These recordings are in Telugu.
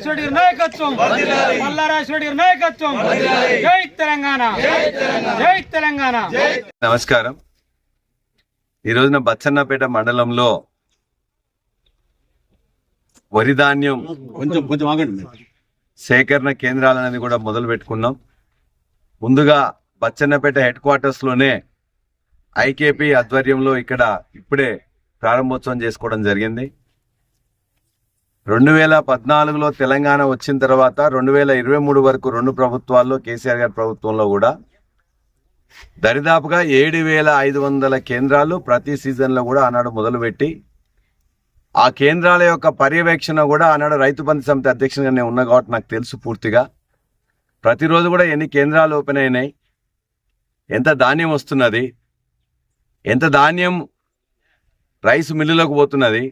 మల్లారాశ్వడి నాయకత్వం. మల్లారాశ్వడి నాయకత్వం. జై తెలంగాణ. జై తెలంగాణ. నమస్కారం. ఈ రోజున బచ్చన్నపేట మండలంలో వరి ధాన్యం కొంచెం కొంచెం ఆగండి. సేకరణ కేంద్రాలనేది కూడా మొదలు పెట్టుకున్నాం. ముందుగా బచ్చన్నపేట హెడ్ క్వార్టర్స్లోనే ఐకేపీ ఆధ్వర్యంలో ఇక్కడ ఇప్పుడే ప్రారంభోత్సవం చేసుకోవడం జరిగింది. రెండు వేల పద్నాలుగులో తెలంగాణ వచ్చిన తర్వాత రెండు వేల ఇరవై మూడు వరకు రెండు ప్రభుత్వాల్లో కేసీఆర్ గారి ప్రభుత్వంలో కూడా దరిదాపుగా ఏడు వేల ఐదు వందల కేంద్రాలు ప్రతి సీజన్లో కూడా ఆనాడు మొదలుపెట్టి ఆ కేంద్రాల యొక్క పర్యవేక్షణ కూడా ఆనాడు రైతు బంధు సమితి అధ్యక్షునిగా నేను ఉన్నా కాబట్టి నాకు తెలుసు పూర్తిగా. ప్రతిరోజు కూడా ఎన్ని కేంద్రాలు ఓపెన్ అయినాయి ఎంత ధాన్యం వస్తున్నది ఎంత ధాన్యం రైస్ మిల్లులకు పోతున్నది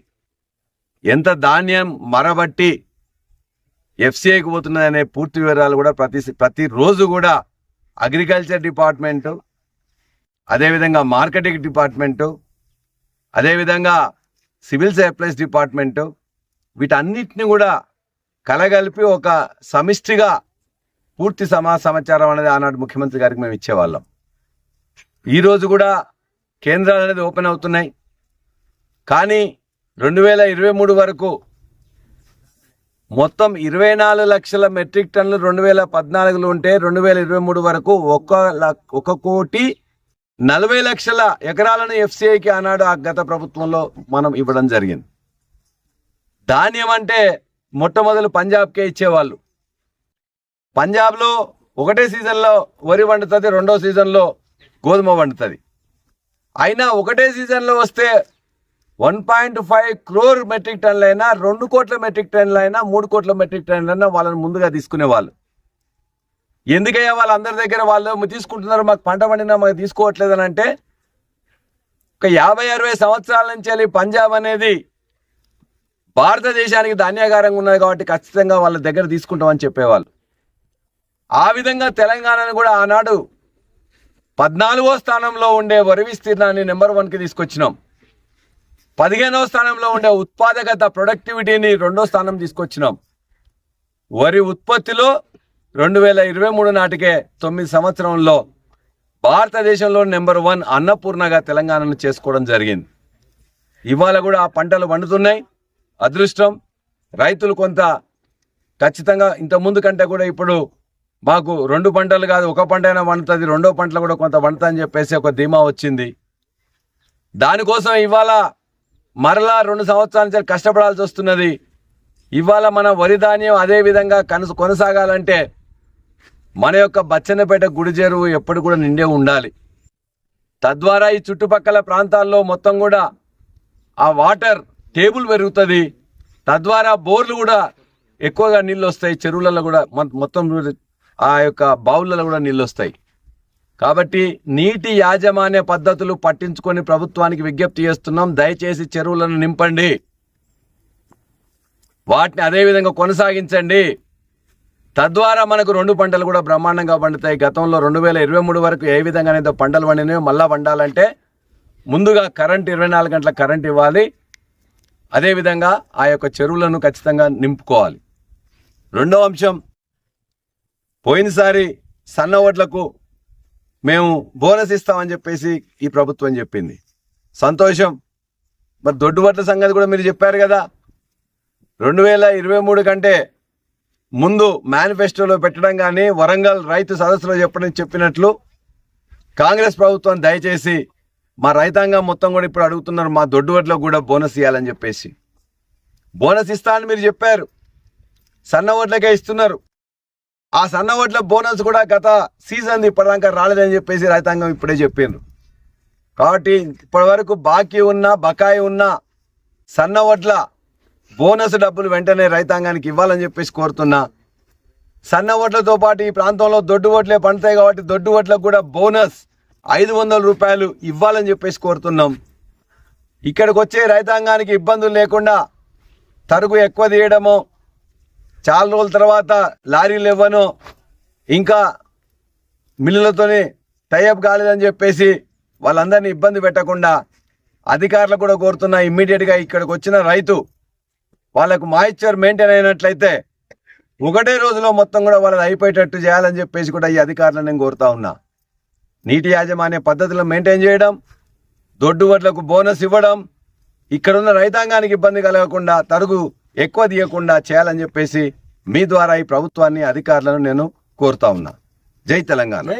ఎంత ధాన్యం మరబట్టి ఎఫ్సీఐకి పోతున్నదనే పూర్తి వివరాలు కూడా ప్రతి ప్రతిరోజు కూడా అగ్రికల్చర్ డిపార్ట్మెంటు అదేవిధంగా మార్కెటింగ్ డిపార్ట్మెంటు అదేవిధంగా సివిల్ సప్లైస్ డిపార్ట్మెంటు వీటన్నిటిని కూడా కలగలిపి ఒక సమిష్టిగా పూర్తి సమా సమాచారం అనేది ఆనాడు ముఖ్యమంత్రి గారికి మేము ఇచ్చేవాళ్ళం. ఈరోజు కూడా కేంద్రాలు అనేది ఓపెన్ అవుతున్నాయి. కానీ రెండు వేల ఇరవై మూడు వరకు మొత్తం ఇరవై నాలుగు లక్షల మెట్రిక్ టన్నులు రెండు వేల పద్నాలుగులో ఉంటే రెండు వేల ఇరవై మూడు వరకు ఒక లక్- ఒక కోటి నలభై లక్షల ఎకరాలను ఎఫ్సిఐకి ఆనాడు ఆ గత ప్రభుత్వంలో మనం ఇవ్వడం జరిగింది. ధాన్యం అంటే మొట్టమొదలు పంజాబ్కే ఇచ్చేవాళ్ళు. పంజాబ్లో ఒకటే సీజన్లో వరి వండుతుంది రెండో సీజన్లో గోధుమ వండుతుంది. అయినా ఒకటే సీజన్లో వస్తే one point five crore metric టన్లు అయినా రెండు కోట్ల మెట్రిక్ టన్నులైనా అయినా మూడు కోట్ల మెట్రిక్ టన్నులైనా అయినా వాళ్ళని ముందుగా తీసుకునేవాళ్ళు. ఎందుకయ్యా వాళ్ళందరి దగ్గర వాళ్ళు తీసుకుంటున్నారు మాకు పంట పండినా మాకు తీసుకోవట్లేదు అని అంటే ఒక యాభై అరవై సంవత్సరాల నుంచి వెళ్ళి పంజాబ్ అనేది భారతదేశానికి ధాన్యాగారంగా ఉన్నది కాబట్టి ఖచ్చితంగా వాళ్ళ దగ్గర తీసుకుంటామని చెప్పేవాళ్ళు. ఆ విధంగా తెలంగాణను కూడా ఆనాడు పద్నాలుగో స్థానంలో ఉండే వరి విస్తీర్ణాన్ని నెంబర్ వన్కి తీసుకొచ్చినాం. పదిహేనవ స్థానంలో ఉండే ఉత్పాదకత ప్రొడక్టివిటీని రెండో స్థానం తీసుకొచ్చినాం. వరి ఉత్పత్తిలో రెండు వేల ఇరవై మూడు నాటికే తొమ్మిది సంవత్సరంలో భారతదేశంలో నెంబర్ వన్ అన్నపూర్ణగా తెలంగాణను చేసుకోవడం జరిగింది. ఇవాళ కూడా ఆ పంటలు వండుతున్నాయి అదృష్టం రైతులు కొంత ఖచ్చితంగా ఇంత ముందు కంటే కూడా ఇప్పుడు మాకు రెండు పంటలు కాదు ఒక పంట అయినా వండుతుంది రెండో పంటలు కూడా కొంత వండుతా అని చెప్పేసి ఒక ధీమా వచ్చింది. దానికోసం ఇవాళ మరలా రెండు సంవత్సరాల నుంచి కష్టపడాల్సి వస్తున్నది. ఇవాళ మన వరి ధాన్యం అదే విధంగా కనస కొనసాగాలంటే మన యొక్క బచ్చన్నపేట గుడి చెరువు ఎప్పుడు కూడా నిండే ఉండాలి. తద్వారా ఈ చుట్టుపక్కల ప్రాంతాల్లో మొత్తం కూడా ఆ వాటర్ టేబుల్ పెరుగుతుంది. తద్వారా బోర్లు కూడా ఎక్కువగా నీళ్ళు వస్తాయి. చెరువులలో కూడా మొత్తం ఆ యొక్క బావులలో కూడా నీళ్ళు వస్తాయి. కాబట్టి నీటి యాజమాన్య పద్ధతులు పట్టించుకొని ప్రభుత్వానికి విజ్ఞప్తి చేస్తున్నాం. దయచేసి చెరువులను నింపండి. వాటిని అదేవిధంగా కొనసాగించండి. తద్వారా మనకు రెండు పంటలు కూడా బ్రహ్మాండంగా పండుతాయి. గతంలో రెండు వేల ఇరవై మూడు వరకు ఏ విధంగానైతే పంటలు పండినాయో మళ్ళా పండాలంటే ముందుగా కరెంట్ ఇరవై నాలుగు గంటల కరెంట్ ఇవ్వాలి. అదేవిధంగా ఆ యొక్క చెరువులను ఖచ్చితంగా నింపుకోవాలి. రెండో అంశం పోయినసారి సన్న ఓట్లకు మేము బోనస్ ఇస్తామని చెప్పేసి ఈ ప్రభుత్వం చెప్పింది. సంతోషం. మరి దొడ్డు వడ్ల సంగతి కూడా మీరు చెప్పారు కదా. రెండు వేల ఇరవై మూడు కంటే ముందు మేనిఫెస్టోలో పెట్టడం కానీ వరంగల్ రైతు సదస్సులో చెప్పడం చెప్పినట్లు కాంగ్రెస్ ప్రభుత్వం దయచేసి మా రైతాంగం మొత్తం కూడా ఇప్పుడు అడుగుతున్నారు మా దొడ్డు కూడా బోనస్ ఇవ్వాలని చెప్పేసి. బోనస్ ఇస్తా అని మీరు చెప్పారు. సన్న ఓట్లకే ఇస్తున్నారు. ఆ సన్న ఓట్ల బోనస్ కూడా గత సీజన్ ఇప్పటిదాకా రాలేదని చెప్పేసి రైతాంగం ఇప్పుడే చెప్పిండ్రు. కాబట్టి ఇప్పటి వరకు బాకీ ఉన్న బకాయి ఉన్న సన్న వడ్ల బోనస్ డబ్బులు వెంటనే రైతాంగానికి ఇవ్వాలని చెప్పేసి కోరుతున్నా. సన్న ఓట్లతో పాటు ఈ ప్రాంతంలో దొడ్డు ఓట్లే పండుతాయి కాబట్టి దొడ్డు ఓట్లకు కూడా బోనస్ ఐదు వందల రూపాయలు ఇవ్వాలని చెప్పేసి కోరుతున్నాం. ఇక్కడికి వచ్చే రైతాంగానికి ఇబ్బందులు లేకుండా తరుగు ఎక్కువ తీయడము చాలా రోజుల తర్వాత లారీలు ఇవ్వను. ఇంకా మిల్లులతోని టైఅప్ కాలేదని చెప్పేసి వాళ్ళందరినీ ఇబ్బంది పెట్టకుండా అధికారులు కూడా కోరుతున్న ఇమ్మీడియట్గా ఇక్కడికి వచ్చిన రైతు వాళ్ళకు మాయిశ్చర్ మెయింటైన్ అయినట్లయితే ఒకటే రోజులో మొత్తం కూడా వాళ్ళది అయిపోయేటట్టు చేయాలని చెప్పేసి కూడా ఈ అధికారులను నేను కోరుతా ఉన్నా. నీటి యాజమాన్య పద్ధతులను మెయింటైన్ చేయడం దొడ్డు వడ్లకు బోనస్ ఇవ్వడం ఇక్కడున్న రైతాంగానికి ఇబ్బంది కలగకుండా తరుగు ఎక్కువ తీయకుండా చేయాలని చెప్పేసి మీ ద్వారా ఈ ప్రభుత్వాన్ని అధికారులను నేను కోరుతా ఉన్నా. జై తెలంగాణ.